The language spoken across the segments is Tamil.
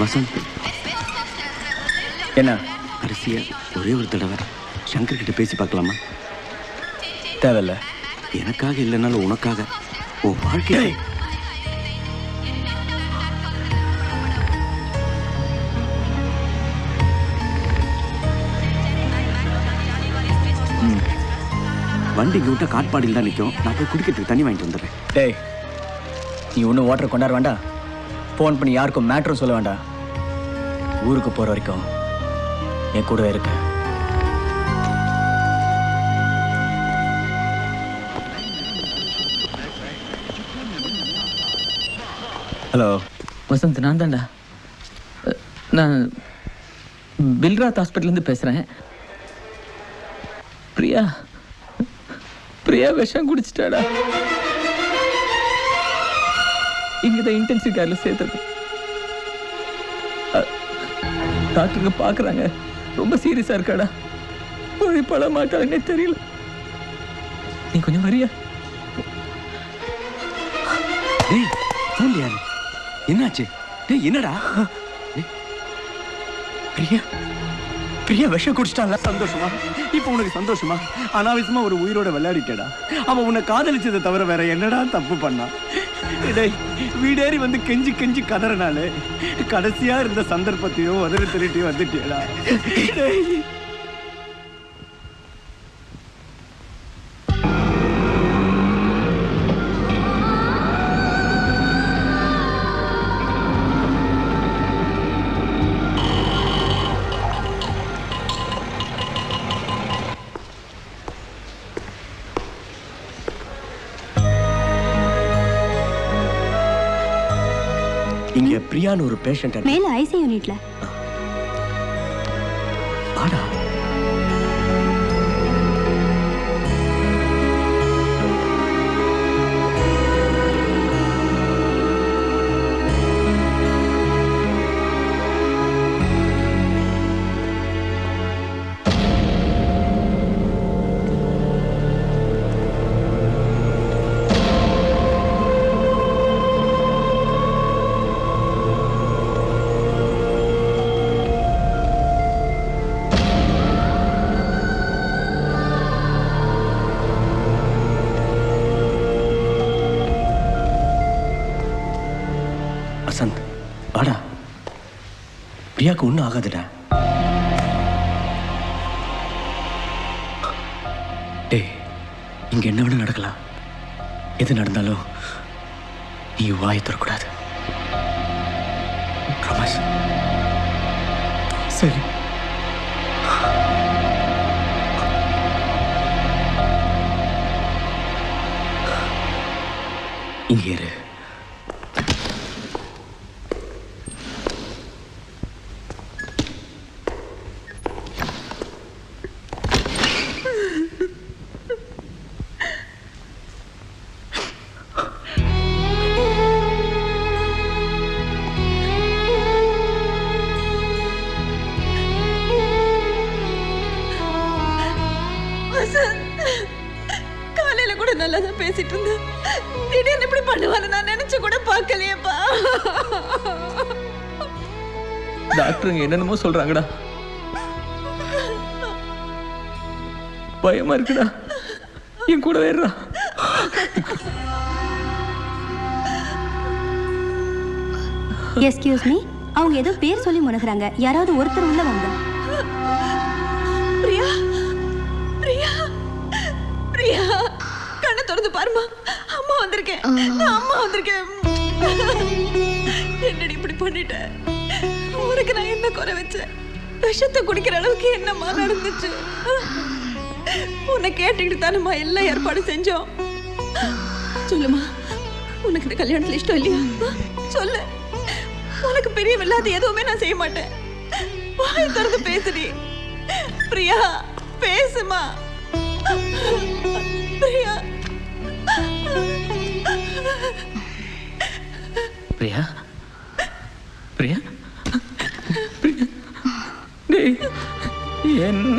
வசந்த் என்ன? கடைசியா ஒரே ஒரு தடவை சங்கர் கிட்ட பேசி பார்க்கலாமா? தேவையில்ல. எனக்காக இல்லைனாலும் உனக்காக. உன் வாழ்க்கை வண்டி இங்க விட்டா காட்பாடியில் தான் நிற்கும் நான் போய் குடிக்கிறதுக்கு தண்ணி வாங்கிட்டு வந்துடுறேன். டேய் நீ ஒன்றும் வாட்டர் கொண்டாட வேண்டாம். ஃபோன் பண்ணி யாருக்கும் மேட்ரும் சொல்ல வேண்டாம். ஊருக்கு போகிற வரைக்கும் என் கூட இருக்க. ஹலோ வசந்த் நான் அஹ், நான் பில்ராத் ஹாஸ்பிட்டல்லேருந்து பேசுகிறேன் பிரியா பிரியா விஷம் குடிச்சிட்டாடா. இங்கே தான் இன்டென்சிவ் கேரில் சேர்த்துருக்கேன். டாக்டருங்க பார்க்குறாங்க. ரொம்ப சீரியஸாக இருக்காடா. பழ மாட்டாங்கன்னே தெரியல. நீ கொஞ்சம் வரியா? டேய் ஃபோன் என்னாச்சு? டேய் என்னடா? பிரியா? பிரியா விஷம் குடிச்சிட்டால சந்தோஷமா? இப்போ உனக்கு சந்தோஷமா? அனாவசியமா ஒரு உயிரோட விளையாடிட்டடா. அவன் உன்னை காதலிச்சதை தவிர வேற என்னடா தப்பு பண்ணா வீடேறி வந்து கெஞ்சி கெஞ்சி கதறனாலே கடைசியா இருந்த சந்தர்ப்பத்தையும் உதவி திருட்டியும் வந்துட்டியடா இங்க பிரியான்னு ஒரு பேஷண்ட் மேல ஐசி யூனிட்ல ஆடா பிரியாக்கு ஒன்றும் ஆகாதுடா. டேய் இங்க என்ன வேணும் நடக்கலாம். எது நடந்தாலும் நீ வாயை தரக்கூடாது ப்ராமிஸ் சரி. இங்கே இரு. இருந்தேன் திடீர்னு இப்படி பண்ணுவான்னு நான் நினைச்சு கூட பார்க்கலையேப்பா. டாக்டருங்க என்னென்னமோ சொல்றாங்கடா. பயமா இருக்குடா. என் கூட வேறா எஸ்கியூஸ் மீ அவங்க ஏதோ பேர் சொல்லி முனகுறாங்க. யாராவது ஒருத்தர் உள்ள வாங்க. பாருமா அம்மா வந்திருக்கேன். நான் அம்மா வந்திருக்கேன். என்னடி இப்படி பண்ணிட்ட? உனக்கு நான் என்ன குறை வச்சேன்? விஷத்தை குடிக்கிற அளவுக்கு என்னம்மா நடந்துச்சு? உன்னை கேட்டுக்கிட்டு தானம்மா எல்லா ஏற்பாடும் செஞ்சோம். சொல்லுமா உனக்கு இந்த கல்யாணத்துல இஷ்டம் இல்லையா? சொல்லு. உனக்கு பெரியவில்லாத எதுவுமே நான் செய்ய மாட்டேன். வாய் திறந்து பேசுடி. பிரியா பேசுமா பிரியா பிரியா.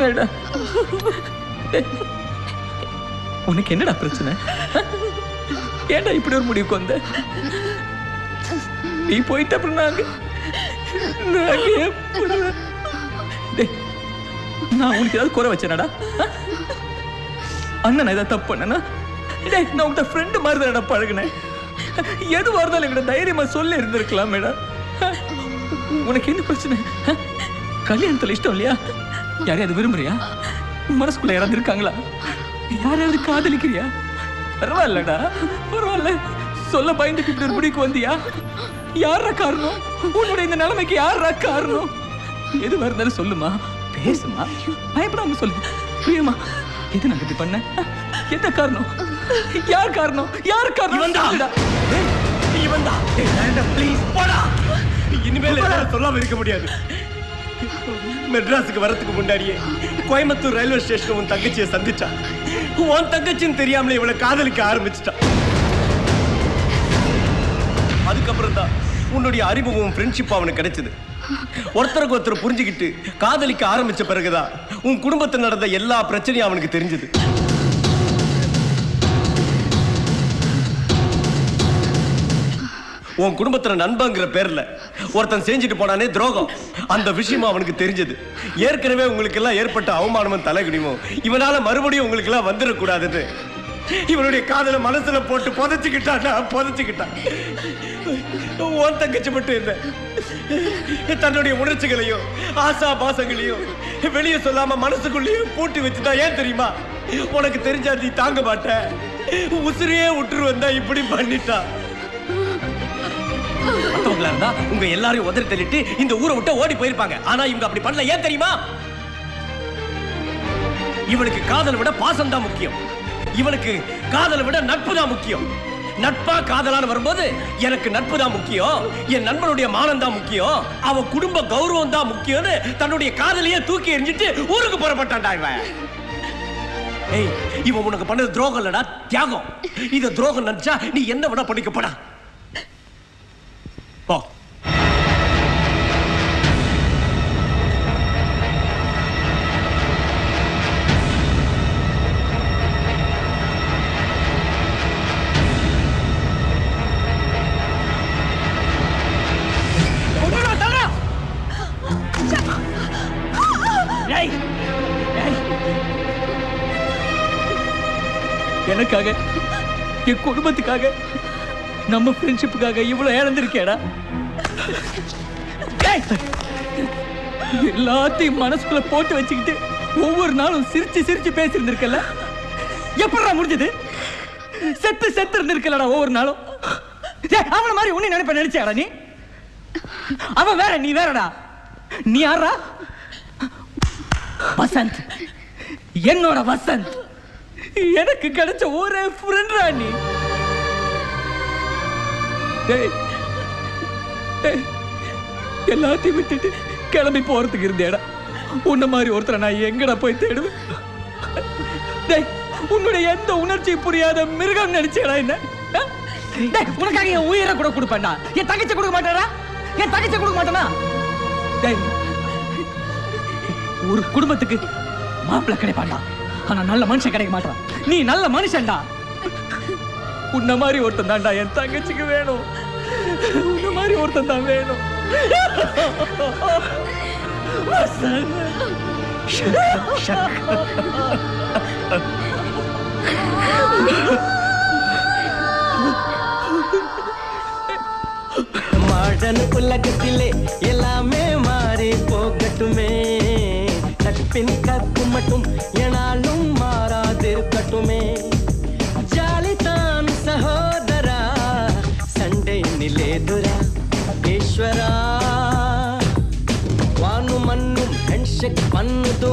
என்னடா? உனக்கு என்னடா பிரச்சனை? ஏன்டா இப்படி ஒரு முடிவுக்கு வந்த? நீ போயிட்ட அப்புறம் நாங்க நாங்க நான் உனக்கு ஏதாவது குறை வச்சேனடா? அண்ணன் ஏதாவது தப்பு பண்ணனா? டேய் நான் உங்கள்கிட்ட ஃப்ரெண்டு மாதிரி தானடா பழகினேன். எதுவாக இருந்தாலும் என்கிட்ட தைரியமாக சொல்லி இருந்திருக்கலாம் மேடம் உனக்கு என்ன பிரச்சனை? கல்யாணத்துல இஷ்டம் இல்லையா? யாரையாவது விரும்புறியா? மனசுக்குள்ள யாராவது இருக்காங்களா? யாரையாவது காதலிக்கிறியா? பரவாயில்லடா பரவாயில்ல. சொல்ல பயந்துட்டு இப்படி ஒரு முடிவுக்கு வந்தியா? யாரா காரணம்? உன்னுடைய இந்த நிலைமைக்கு யாரா காரணம்? எதுவா இருந்தாலும் சொல்லுமா பேசுமா பயப்படாம சொல்லு. பிரியமா எது நான் இப்படி பண்ண என்ன காரணம்? யார் காரணம்? யார் காரணம்? சொல்லுடா. இவன் தான் ப்ளீஸ் போடா. இனிமேல் என்னால சொல்லாம இருக்க முடியாது. மெட்ராஸுக்கு வரத்துக்கு முன்னாடியே கோயம்புத்தூர் ரயில்வே ஸ்டேஷன் உன் தங்கச்சியை சந்திச்சா. உன் தங்கச்சின்னு தெரியாமலே இவளை காதலிக்க ஆரம்பிச்சிட்டான் அதுக்கப்புறம் தான் உன்னுடைய அறிமுகமும் ஃப்ரெண்ட்ஷிப் அவனுக்கு கிடைச்சது. ஒருத்தருக்கு ஒருத்தர் புரிஞ்சுக்கிட்டு காதலிக்க ஆரம்பிச்ச பிறகுதான் உன் குடும்பத்தில் நடந்த எல்லா பிரச்சனையும் அவனுக்கு தெரிஞ்சது. உன் குடும்பத்தில் நண்பங்கிற பேரில் ஒருத்தன் செஞ்சுட்டு போனானே துரோகம். அந்த விஷயம் அவனுக்கு தெரிஞ்சது. ஏற்கனவே உங்களுக்கு எல்லாம் ஏற்பட்ட அவமானமும் தலைகுனிவும். இவனால மறுபடியும் உங்களுக்கு எல்லாம் வந்துடக்கூடாதுன்னு. இவனுடைய காதல மனசுல போட்டு புதைச்சுக்கிட்டான் புதைச்சுக்கிட்டான். உன் தங்கச்சி மட்டும் தன்னுடைய உணர்ச்சிகளையும் ஆசா பாசங்களையும் வெளியே சொல்லாம மனசுக்குள்ளேயும் பூட்டி வச்சுதான் ஏன் தெரியுமா? உனக்கு தெரிஞ்சா நீ தாங்க மாட்ட. உசிரியே விட்டுரு வந்தா இப்படி பண்ணிட்டான் மத்தவங்களா இருந்தா உங்க எல்லாரையும் உதறி தள்ளிட்டு இந்த ஊரை விட்டு ஓடி போயிருப்பாங்க. ஆனா இவங்க அப்படி பண்ணல. ஏன் தெரியுமா? இவனுக்கு காதலை விட பாசம் தான் முக்கியம். இவனுக்கு காதலை விட நட்பு தான் முக்கியம். நட்பா காதலான்னு வரும்போது எனக்கு நட்பு தான் முக்கியம். என் நண்பனுடைய மானம் தான் முக்கியம். அவன் குடும்ப கௌரவம் தான் முக்கியம்னு தன்னுடைய காதலையே தூக்கி எறிஞ்சிட்டு ஊருக்கு புறப்பட்டான்டா இவன். ஏய் இவன் உனக்கு பண்ணது துரோகம் இல்லடா. தியாகம். இது துரோகம் நினைச்சா நீ என்ன வேணா பண்ணிக்கப்படா. எனக்காக என் குடும்பத்துக்காக நம்ம ஃப்ரெண்ட்ஷிப்புக்காக இவ்வளோ இழந்திருக்கேடா எல்லாத்தையும் மனசுக்குள்ள போட்டு வச்சுக்கிட்டு ஒவ்வொரு நாளும் சிரிச்சு சிரிச்சு பேசியிருந்திருக்கல எப்படா முடிஞ்சது? செத்து செத்து இருந்திருக்கலடா ஒவ்வொரு நாளும்? அவன மாதிரி உன்னை நினைப்ப நினைச்சாடா நீ? அவன் வேற நீ வேறடா? நீ யாரா வசந்த். என்னோட வசந்த். எனக்கு கிடைச்ச ஒரே ஃப்ரெண்ட்ரா நீ. எல்லாத்தையும் விட்டுட்டு கிளம்பி போறதுக்கு இருந்தேடா. உன்ன மாதிரி ஒருத்தரை நான் எங்கடா போய் தேடுவேன்? டேய் உன்னுடைய எந்த உணர்ச்சி புரியாத மிருகம் நினைச்சேடா என்ன? உனக்காக என் உயிரை கூட கொடுப்பேன்டா. என் தங்கச்சி கொடுக்க மாட்டாரா என் தங்கச்சி கொடுக்க மாட்டானா? ஒரு குடும்பத்துக்கு மாப்பிள்ளை கிடைப்பான்டா. ஆனா நல்ல மனுஷன் கிடைக்க மாட்டான். நீ நல்ல மனுஷன்டா. உன்ன மாதிரி ஒருத்தன் தான்டா என் தங்கச்சிக்கு வேணும். உன்ன மாதிரி ஒருத்தன் தான் வேணும். மாடன் உலகத்திலே எல்லாமே மாறி போகட்டுமே. பின் கற்பு மட்டும் எனாலும் மாறாதிருக்கட்டுமே. ஜாலிதான் சகோதரா சண்டை நிலேதுரா ஈஸ்வரா. வானு மண்ணும் ஹெண்ட்ஷேக் பண்ணுது